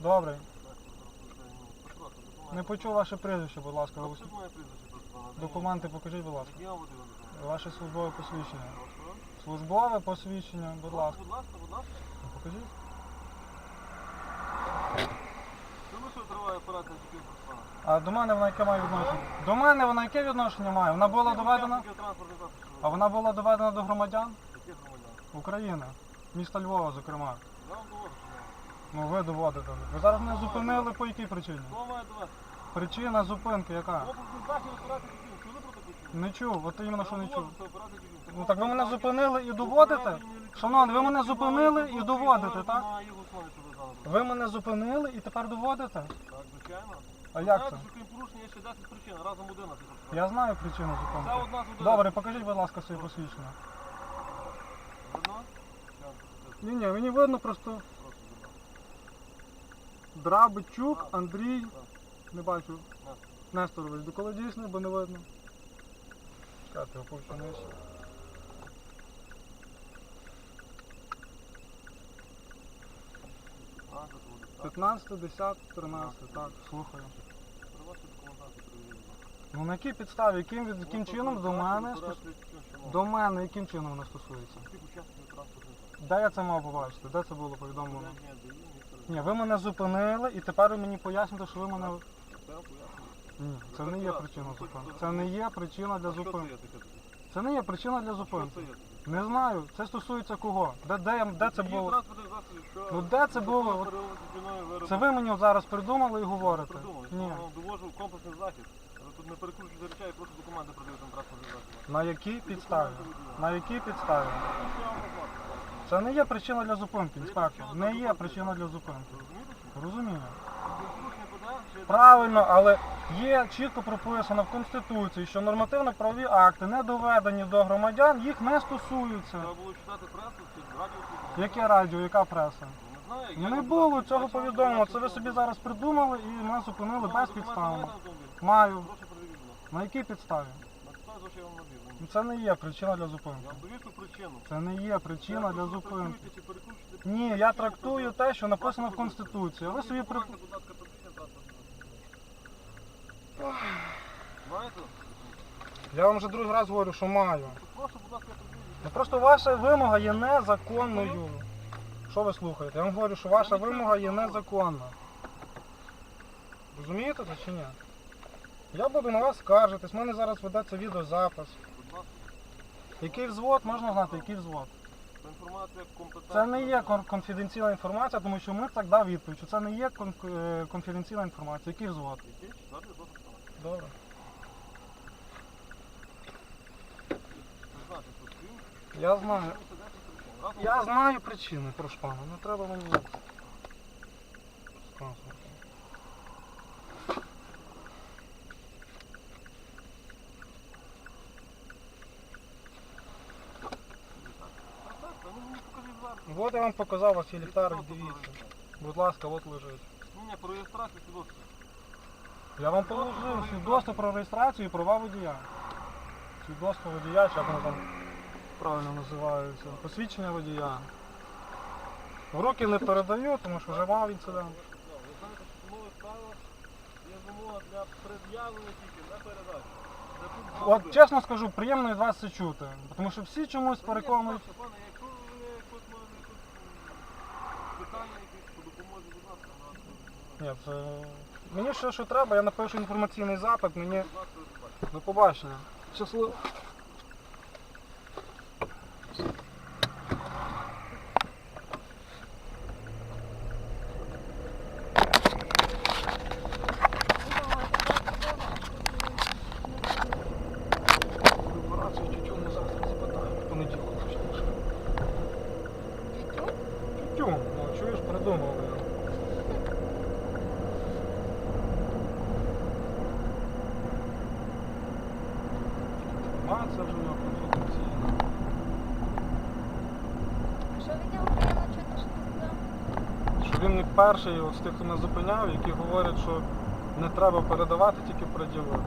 Добре. Не почув ваше прізвище, будь ласка. Ви- Документи покажіть, будь ласка. Ваше службове посвідчення. Службове посвідчення, будь ласка. Будь ласка, будь ласка. Ну, покажіть. Чому що триває операція справа? А до мене вона яке має відношення? До мене вона яке відношення має? Вона була доведена? А вона була доведена до громадян Яких громадян? України, міста Львова, зокрема. Я вам доводжу, Ну ви доводите. Ви зараз мене зупинили по якій причині? Хто має довести? Причина зупинки яка? Не захід операції тільки. Чули про таку? Не чув, от іменно що не чув. Ну так ви мене зупинили і доводите? Шановний, ви мене зупинили і доводите, так? Ви мене зупинили і тепер доводите? Так, звичайно. А як знаєте, це? що крім порушення є ще 10 причин, разом 11. Я знаю причину Це зупинки. одна з 11. Добре, покажіть, будь ласка, своє посвідчення. Видно? Щас. Ні, ні, мені видно просто Просто видно. Драбичук Андрій. Не бачу. Несторович, до коли дійсний, бо не видно. Чекайте, опущу нижче. А, тут буде. Так. 15, 10, 13, так, слухаю. Ну на якій підставі, яким, від- яким чином до мене стос- до мене, яким чином воно стосується? Де я це мав побачити? Де це було повідомлено? Ні, ви мене зупинили і тепер ви мені поясните, що ви мене. Ні, це не є причина зупинки. Це не є причина для зупинки. Це не є причина для зупинки. Не знаю. Це стосується кого? Де, де, я- де це було? Ну, де це було? Це ви мені зараз придумали і говорите. Придумали. Ні. Я вам довожу комплексний захід. Ви тут не перекручуйте речей, просто документи продають на транспортний засіб. На якій підставі? На якій підставі? Це не є причина для зупинки, інспектор. Не є причина для зупинки. Розумієте? Розумію. Правильно, але є чітко прописано в Конституції, що нормативно-правові акти, не доведені до громадян, їх не стосуються. Треба було читати пресу радіо? Яке радіо, яка преса? Не знаю. як Не було цього повідомлення. Це ви собі зараз придумали і мене зупинили Ну, без підстави. Маю. Прошу перевірити. На якій підставі? На підставі, що я вам набір. Ну, Це не є причина для Я зупинки. вам причину. Це не є причина для зупинки. Ні, я трактую те, що написано в Конституції. Ви собі при... Будь ласка, Я вам вже другий раз говорю, що маю. Прошу, будь ласка. Ну просто ваша вимога є незаконною. Що ви слухаєте? Я вам говорю, що ваша вимога є незаконна. Розумієте це чи ні? Я буду на вас скаржитись, в мене зараз ведеться відеозапис. Будь ласка, Який взвод, можна знати, який взвод? це інформація компетентна. Це не є кон- конфіденційна інформація, тому що ми так дав відповідь, що це не є кон- е, конфіденційна інформація. Який взвод? Який? Досить саме. Добре. Я знаю. порушення 10 причин. Разом Я знаю причини, прошу пана, не треба мені. Розказувати. Так, так, ну мені покажіть зараз. От я вам показав вас є ліхтарик, дивіться. Будь ласка, от лежить. Ні, про реєстрацію свідоцтва. Я вам положив свідоцтво про реєстрацію і права водія. Свідоцтво водія, чи як воно там правильно називається. Посвідчення водія. В руки не передаю, тому що вже мав інцидент. Ви знаєте, що нове правило є вимога для пред'явлення тільки, тут два От чесно скажу, приємно від вас це чути. Тому що всі чомусь переконують. Пане, пане, якщо ви питання якісь по допомозі, будь ласка, на Ні, це... Мені ще що треба, я напишу інформаційний запит, мені до побачення. Щасливо. Тютюн, ну чуєш, придумав. Я. Інформація вже в нього. Що від приємно чути, що ти сказав? Що він не перший от з тих, хто нас зупиняв, які говорять, що не треба передавати, тільки приділити.